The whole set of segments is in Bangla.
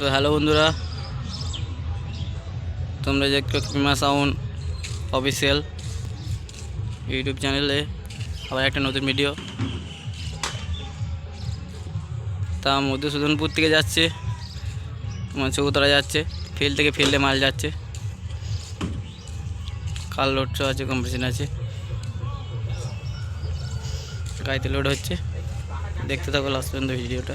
তো হ্যালো বন্ধুরা। তোমরা দেখছ কিমা সাউন্ড অফিসিয়াল ইউটিউব চ্যানেলে আবার একটা নতুন ভিডিও তা মধুসূদনপুর থেকে যাচ্ছে, তোমার চৌতলা যাচ্ছে ফিল্ড থেকে ফিল্ডে মাল যাচ্ছে। কাল লোড শো আছে কম্পিটিশন আছে। গাড়িতে লোড হচ্ছে। দেখতে থাকো লাস্ট পর্যন্ত ভিডিওটা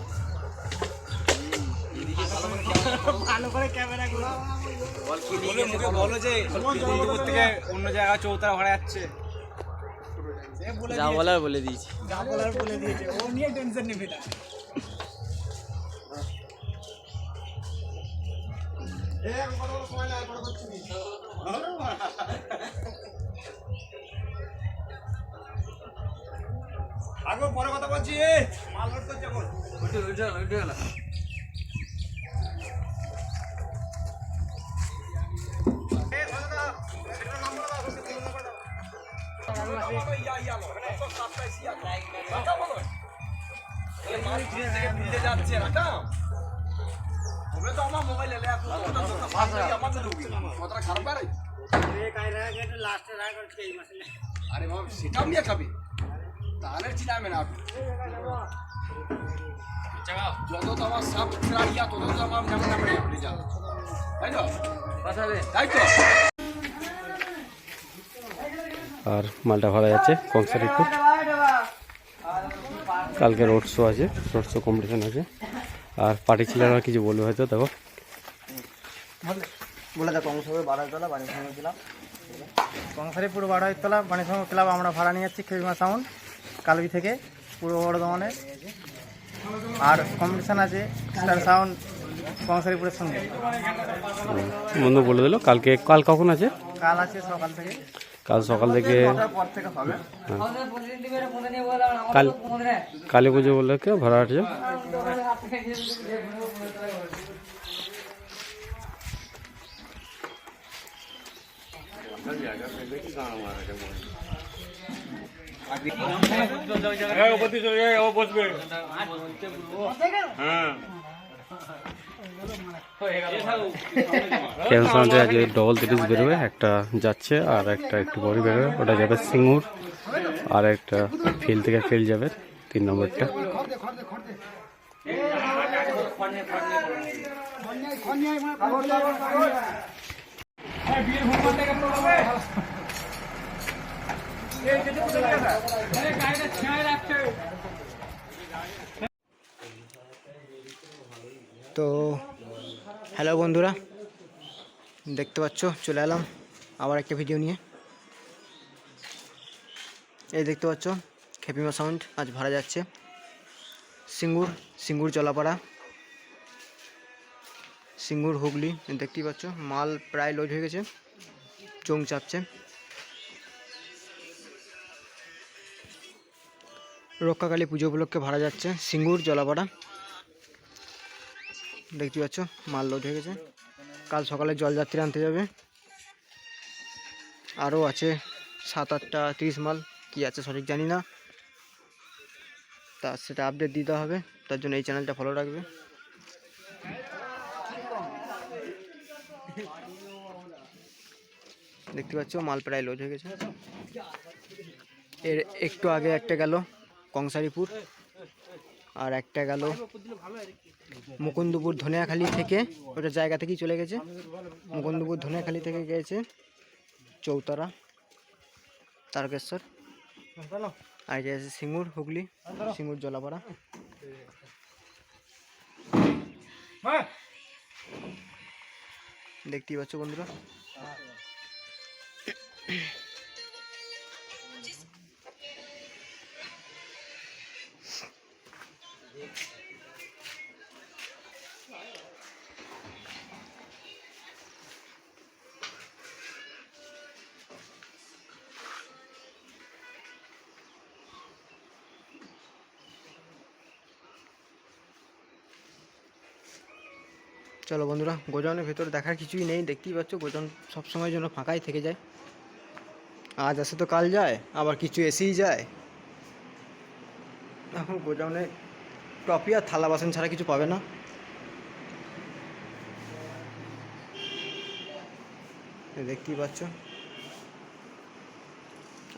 মুখে বলো যে বন্ধুপুর থেকে অন্য জায়গায় চৌতারা ভাড়া যাচ্ছে। যা বলার বলে দিয়েছি। যা বলার বলে দিয়েছে। ও নিয়ে টেনশন নেবে না। আগে পরে কথা বলছি মাল লোড করছে এখন। যাচ্ছে রাখা তোমরা আরে বাবা সেটাও নিয়ে খাবে তাহলে চিনাবে না আপনি যত তো আমার সাপ ফেরাইয়া তত তো আমার নামে নামে আপনি যান তাই তো তাই তো আর মালটা ভাড়া যাচ্ছে কংসারিপুর কালকে রোড শো আছে রোড শো কম্পিটিশন আছে। আর পার্টি ছেলেরা কিছু বলবে হয়তো দেখো। বলে দেখো কংসবে বারোতলা বাড়ি সঙ্গে কংসারিপুর বাড়াইতলা বাণীসংঘ ক্লাব আমরা ভাড়া নিয়ে যাচ্ছি খেবিমা সাউন্ড কালবি থেকে পূর্ব বর্ধমানে। আর কম্পিটিশন আছে স্টার সাউন্ড কংসারিপুরের সঙ্গে। বন্ধু বলে দিল কালকে কাল কখন আছে? কাল আছে সকাল থেকে। কাল সকাল থেকে হবে। কাল কালী পুজো বলে কে ভাড়া আছে ক্যান্সারে আজকে ডবল তিরিশ বেরোবে, একটা যাচ্ছে আর একটা একটু পরে বেরোবে। ওটা যাবে সিঙ্গুর, আর একটা ফিল্ড থেকে ফিল্ড যাবে, তিন নম্বরটা। তো হ্যালো বন্ধুরা। দেখতে পাচ্ছ, চলে এলাম আবার একটা ভিডিও নিয়ে। এই দেখতে পাচ্ছ খেপিমা সাউন্ড আজ ভাড়া যাচ্ছে। সিঙ্গুর সিঙ্গুর জলাপাড়া সিঙ্গুর, হুগলি, দেখতেই পাচ্ছ, মাল প্রায় লোড হয়ে গেছে। চোং চাপছে। রক্ষাকালী পুজো উপলক্ষে ভাড়া যাচ্ছে সিঙ্গুর জলাপাড়া দেখতে পাচ্ছ, মাল লোড হয়ে গেছে। কাল সকালে জলযাত্রী আনতে যাবে। আরও আছে সাত, আটটা, তিরিশ মাল। কি আছে সঠিক জানি না। তা সেটা আপডেট দিতে হবে। তার জন্য এই চ্যানেলটা ফলো রাখবে। দেখতে পাচ্ছ, মাল প্রায় লোড হয়ে গেছে। এর একটু আগে একটা গেল, কংসারিপুর। আর একটা গেল মুকুন্দপুর ধনিয়াখালি থেকে। ওটা জায়গা থেকেই চলে গেছে। মুকুন্দপুর ধনিয়াখালি থেকে গেছে চৌতারা, তারকেশ্বর, আর গেছে সিঙ্গুর, হুগলি, সিঙ্গুর জলাপাড়া। দেখতেই পাচ্ছ বন্ধুরা। চলো বন্ধুরা, গোজাউনের ভেতরে দেখার কিছুই নেই, দেখতেই পাচ্ছ গোজাউন সবসময়ের জন্য ফাঁকাই থেকে যায়। আজ আসে তো কাল যায়, আবার কিছু এসেই যায়। এখন গোজাউনে টপি আর থালা বাসন ছাড়া কিছু পাবে না। দেখতেই পাচ্ছ।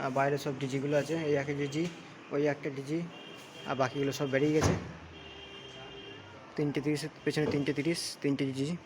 আর বাইরে সব ডিজিগুলো আছে, এই একটা ডিজি, ওই একটা ডিজি, আর বাকিগুলো সব বেরিয়ে গেছে। তিনটে তিরিশের পেছনে তিনটে তিরিশ তিনটে ডিজি